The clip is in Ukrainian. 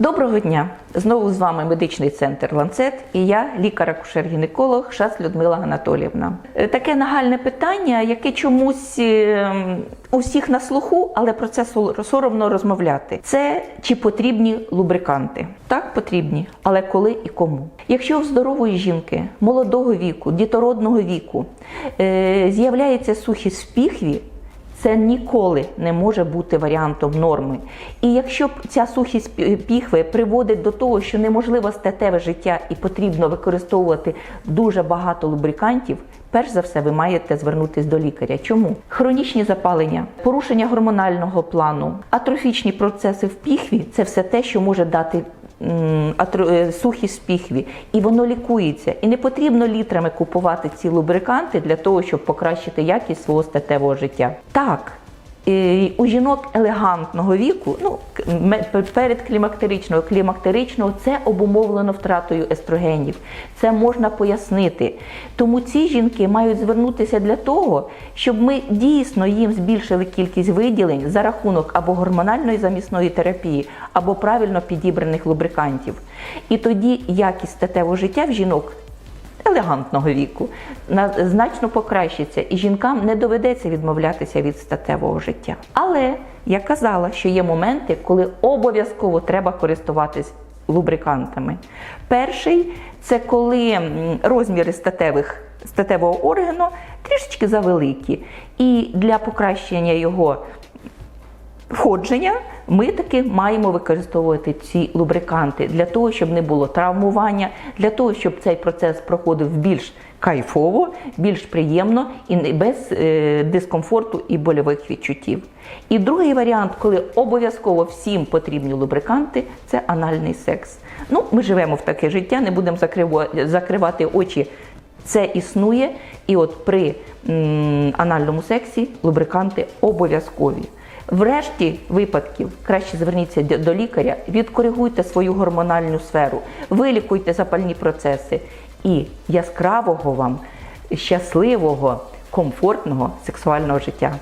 Доброго дня! Знову з вами медичний центр Ланцет і я, лікар-акушер-гінеколог Шас Людмила Анатоліївна. Е, Таке нагальне питання, яке чомусь е, у всіх на слуху, але про це соромно розмовляти. Це чи потрібні лубриканти? Так, потрібні, але коли і кому? Якщо у здорової жінки молодого віку, дітородного віку е, з'являється сухість в піхві, це ніколи не може бути варіантом норми. І якщо ця сухість піхви приводить до того, що неможливо статеве життя і потрібно використовувати дуже багато лубрикантів, перш за все ви маєте звернутися до лікаря. Чому? Хронічні запалення, порушення гормонального плану, атрофічні процеси в піхві це все те, що може дати е, сухість в піхві, і воно лікується. І не потрібно літрами купувати ці лубриканти для того, щоб покращити якість свого статевого життя. Так. У жінок елегантного віку, ну передклімактеричного, клімактеричного, це обумовлено втратою естрогенів. Це можна пояснити. Тому ці жінки мають звернутися для того, щоб ми дійсно їм збільшили кількість виділень за рахунок або гормональної замісної терапії, або правильно підібраних лубрикантів. І тоді якість статевого життя в жінок елегантного віку значно покращиться, і жінкам не доведеться відмовлятися від статевого життя. Але я казала, що є моменти, коли обов'язково треба користуватись лубрикантами. Перший це коли розміри статевих статевого органу трішечки завеликі, і для покращення його входження ми таки маємо використовувати ці лубриканти для того, щоб не було травмування, для того, щоб цей процес проходив більш кайфово, більш приємно і без е, дискомфорту і больових відчуттів. І другий варіант, коли обов'язково всім потрібні лубриканти, це анальний секс. Ну, ми живемо в таке життя, не будемо закривати очі. Це існує, і от при м, анальному сексі лубриканти обов'язкові. Врешті випадків краще зверніться до лікаря, відкоригуйте свою гормональну сферу, вилікуйте запальні процеси і яскравого вам, щасливого, комфортного сексуального життя.